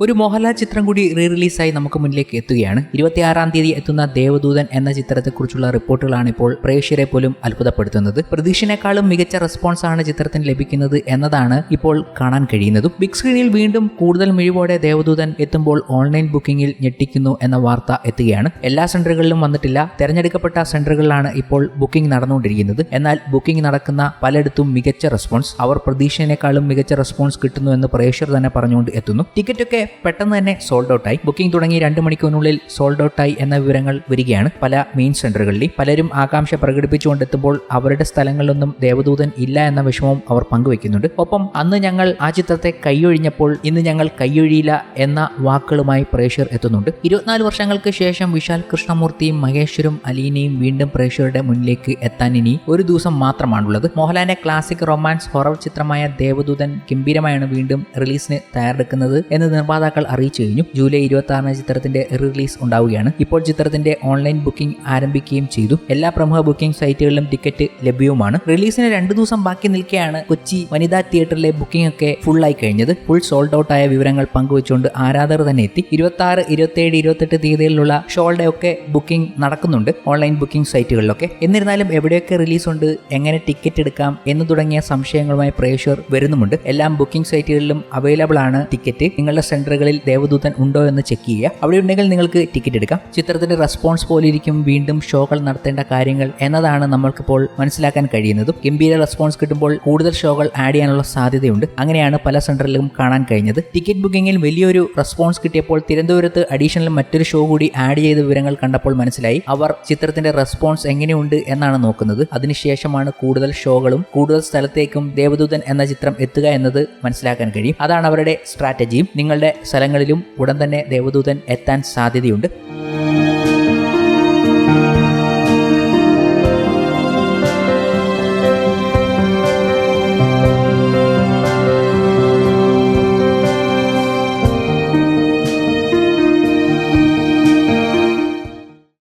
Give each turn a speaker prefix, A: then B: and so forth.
A: ഒരു മോഹൻലാൽ ചിത്രം കൂടി റീ റിലീസായി നമുക്ക് മുന്നിലേക്ക് എത്തുകയാണ്. ഇരുപത്തിയാറാം തീയതി എത്തുന്ന ദേവദൂതൻ എന്ന ചിത്രത്തെക്കുറിച്ചുള്ള റിപ്പോർട്ടുകളാണ് ഇപ്പോൾ പ്രേക്ഷകരെ പോലും അത്ഭുതപ്പെടുത്തുന്നത്. പ്രതീക്ഷനേക്കാളും മികച്ച റെസ്പോൺസ് ആണ് ചിത്രത്തിന് ലഭിക്കുന്നത് എന്നതാണ് ഇപ്പോൾ കാണാൻ കഴിയുന്നതും. ബിഗ് സ്ക്രീനിൽ വീണ്ടും കൂടുതൽ മിഴിവോടെ ദേവദൂതൻ എത്തുമ്പോൾ ഓൺലൈൻ ബുക്കിംഗിൽ ഞെട്ടിക്കുന്നു എന്ന വാർത്ത എത്തുകയാണ്. എല്ലാ സെന്ററുകളിലും വന്നിട്ടില്ല. തെരഞ്ഞെടുക്കപ്പെട്ട സെന്ററുകളിലാണ് ഇപ്പോൾ ബുക്കിംഗ് നടന്നുകൊണ്ടിരിക്കുന്നത്. എന്നാൽ ബുക്കിംഗ് നടക്കുന്ന പലയിടത്തും മികച്ച റെസ്പോൺസ് അവർ പ്രതീക്ഷനേക്കാളും മികച്ച റെസ്പോൺസ് കിട്ടുന്നു എന്ന് പ്രേക്ഷകർ തന്നെ പറഞ്ഞുകൊണ്ട് എത്തുന്നു. ടിക്കറ്റൊക്കെ പെട്ടെന്ന് തന്നെ സോൾഡ് ഔട്ടായി ബുക്കിംഗ് തുടങ്ങി രണ്ട് മണിക്കൂറിനുള്ളിൽ സോൾഡ് ഔട്ടായി എന്ന വിവരങ്ങൾ വരികയാണ്. പല മെയിൻ സെന്ററുകളിൽ പലരും ആകാംക്ഷ പ്രകടിപ്പിച്ചുകൊണ്ടെത്തുമ്പോൾ അവരുടെ സ്ഥലങ്ങളിലൊന്നും ദേവദൂതൻ ഇല്ല എന്ന വിഷമവും അവർ പങ്കുവെക്കുന്നുണ്ട്. ഒപ്പം അന്ന് ഞങ്ങൾ ആ ചിത്രത്തെ കൈയൊഴിഞ്ഞപ്പോൾ ഇന്ന് ഞങ്ങൾ കൈയൊഴിയില്ല എന്ന വാക്കുകളുമായി പ്രേക്ഷകർ എത്തുന്നുണ്ട്. ഇരുപത്തിനാല് വർഷങ്ങൾക്ക് ശേഷം വിശാൽ കൃഷ്ണമൂർത്തിയും മഹേശ്വരും അലീനയും വീണ്ടും പ്രേക്ഷകരുടെ മുന്നിലേക്ക് എത്താൻ ഇനി ഒരു ദിവസം മാത്രമാണുള്ളത്. മോഹൻലാലിന്റെ ക്ലാസിക് റൊമാൻസ് ഹൊറർ ചിത്രമായ ദേവദൂതൻ ഗംഭീരമായാണ് വീണ്ടും റിലീസിന് തയ്യാറെടുക്കുന്നത് എന്ന് നിർമ്മാതാക്കൾ അറിയിച്ചു കഴിഞ്ഞു. ജൂലൈ ഇരുപത്തി ആറിന് ചിത്രത്തിന്റെ റിലീസ് ഉണ്ടാവുകയാണ്. ഇപ്പോൾ ചിത്രത്തിന്റെ ഓൺലൈൻ ബുക്കിംഗ് ആരംഭിക്കുകയും ചെയ്തു. എല്ലാ പ്രമുഖ ബുക്കിംഗ് സൈറ്റുകളിലും ടിക്കറ്റ് ലഭ്യവുമാണ്. റിലീസിന് രണ്ടു ദിവസം ബാക്കി നിൽക്കെയാണ് കൊച്ചി വനിതാ തിയേറ്ററിലെ ബുക്കിംഗ് ഒക്കെ ഫുൾ ആയി കഴിഞ്ഞത്. ഫുൾ സോൾഡ് ഔട്ട് ആയ വിവരങ്ങൾ പങ്കുവച്ചുകൊണ്ട് ആരാധകർ തന്നെ എത്തി. ഇരുപത്തി ആറ് ഇരുപത്തിയേഴ് ഇരുപത്തെട്ട് തീയതികളിലുള്ള ഷോളുടെ ഒക്കെ ബുക്കിംഗ് നടക്കുന്നുണ്ട് ഓൺലൈൻ ബുക്കിംഗ് സൈറ്റുകളിലൊക്കെ എന്നിരുന്നാലും എവിടെയൊക്കെ റിലീസ് ഉണ്ട് എങ്ങനെ ടിക്കറ്റ് എടുക്കാം എന്ന് തുടങ്ങിയ സംശയങ്ങളുമായി പ്രേക്ഷകർ വരുന്നുമുണ്ട്. എല്ലാം ബുക്കിംഗ് സൈറ്റുകളിലും അവൈലബിൾ ആണ് ടിക്കറ്റ് നിങ്ങളുടെ സെന്ററുകളിൽ ദേവദൂതൻ ഉണ്ടോ എന്ന് ചെക്ക് ചെയ്യുക. അവിടെ ഉണ്ടെങ്കിൽ നിങ്ങൾക്ക് ടിക്കറ്റ് എടുക്കാം. ചിത്രത്തിന്റെ റെസ്പോൺസ് പോലിരിക്കും. വീണ്ടും ഷോകൾ നടത്തേണ്ട കാര്യങ്ങൾ എന്നതാണ് നമ്മൾക്കിപ്പോൾ മനസ്സിലാക്കാൻ കഴിയുന്നതും. ഗംഭീര റെസ്പോൺസ് കിട്ടുമ്പോൾ കൂടുതൽ ഷോകൾ ആഡ് ചെയ്യാനുള്ള സാധ്യതയുണ്ട്. അങ്ങനെയാണ് പല സെന്ററിലും കാണാൻ കഴിഞ്ഞത്. ടിക്കറ്റ് ബുക്കിംഗിൽ വലിയൊരു റെസ്പോൺസ് കിട്ടിയപ്പോൾ തിരുവനന്തപുരത്ത് അഡീഷണൽ മറ്റൊരു ഷോ കൂടി ആഡ് ചെയ്ത വിവരങ്ങൾ കണ്ടപ്പോൾ മനസ്സിലായി. അവർ ചിത്രത്തിന്റെ റെസ്പോൺസ് എങ്ങനെയുണ്ട് എന്നാണ് നോക്കുന്നത്. അതിനുശേഷമാണ് കൂടുതൽ ഷോകളും കൂടുതൽ സ്ഥലത്തേക്കും ദേവദൂതൻ എന്ന ചിത്രം എത്തുക എന്നത് മനസ്സിലാക്കാൻ കഴിയും. അതാണ് അവരുടെ സ്ട്രാറ്റജിയും നിങ്ങളുടെ സ്ഥലങ്ങളിലും ഉടൻ തന്നെ ദേവദൂതൻ എത്താൻ സാധ്യതയുണ്ട്.